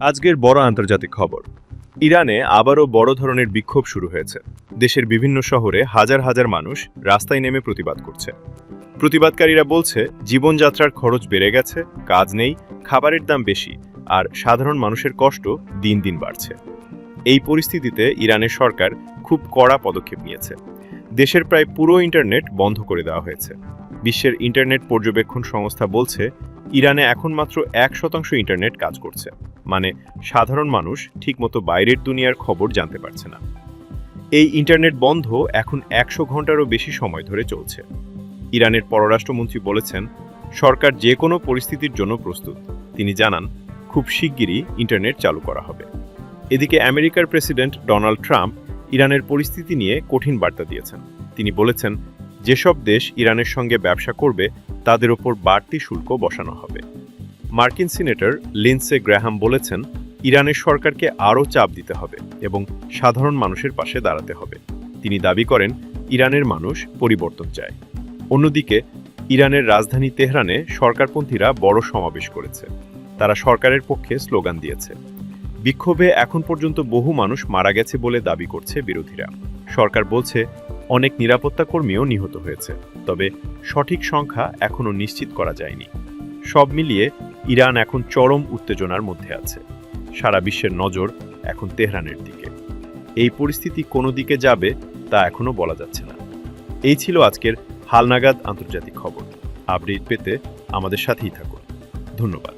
আজকের বড় আন্তর্জাতিক খবর। ইরানে আবারও বড় ধরনের বিক্ষোভ শুরু হয়েছে। দেশের বিভিন্ন শহরে হাজার হাজার মানুষ রাস্তায় নেমে প্রতিবাদ করছে। প্রতিবাদকারীরা বলছে, জীবনযাত্রার খরচ বেড়ে গেছে, কাজ নেই, খাবারের দাম বেশি, আর সাধারণ মানুষের কষ্ট দিন দিন বাড়ছে। এই পরিস্থিতিতে ইরানের সরকার খুব কড়া পদক্ষেপ নিয়েছে। দেশের প্রায় পুরো ইন্টারনেট বন্ধ করে দেওয়া হয়েছে। বিশ্বের ইন্টারনেট পর্যবেক্ষণ সংস্থা বলছে, ইরানে এখন মাত্র এক শতাংশ ইন্টারনেট কাজ করছে। মানে সাধারণ মানুষ ঠিকমতো বাইরের দুনিয়ার খবর জানতে পারছে না। এই ইন্টারনেট বন্ধ এখন একশো ঘন্টারও বেশি সময় ধরে চলছে। ইরানের পররাষ্ট্রমন্ত্রী বলেছেন, সরকার যে কোনো পরিস্থিতির জন্য প্রস্তুত। তিনি জানান, খুব শিগগিরই ইন্টারনেট চালু করা হবে। এদিকে আমেরিকার প্রেসিডেন্ট ডোনাল্ড ট্রাম্প ইরানের পরিস্থিতি নিয়ে কঠিন বার্তা দিয়েছেন। তিনি বলেছেন যেসব দেশ ইরানের সঙ্গে ব্যবসা করবে, তাদের ওপর বাড়তি শুল্ক বসানো হবে। মার্কিন সিনেটর লিন্সে গ্র্যাহাম বলেছেন, ইরানের সরকারকে আরও চাপ দিতে হবে এবং সাধারণ মানুষের পাশে দাঁড়াতে হবে। তিনি দাবি করেন, ইরানের মানুষ পরিবর্তন চায়। অন্যদিকে, ইরানের রাজধানী তেহরানে সরকারপন্থীরা বড় সমাবেশ করেছে। তারা সরকারের পক্ষে স্লোগান দিয়েছে। বিক্ষোভে এখন পর্যন্ত বহু মানুষ মারা গেছে বলে দাবি করছে বিরোধীরা। সরকার বলছে অনেক নিরাপত্তা কর্মীও নিহত হয়েছে, তবে সঠিক সংখ্যা এখনও নিশ্চিত করা যায়নি। সব মিলিয়ে ইরান এখন চরম উত্তেজনার মধ্যে আছে। সারা বিশ্বের নজর এখন তেহরানের দিকে। এই পরিস্থিতি কোন দিকে যাবে তা এখনও বলা যাচ্ছে না। এই ছিল আজকের হালনাগাদ আন্তর্জাতিক খবর। আপডেট পেতে আমাদের সাথেই থাকুন। ধন্যবাদ।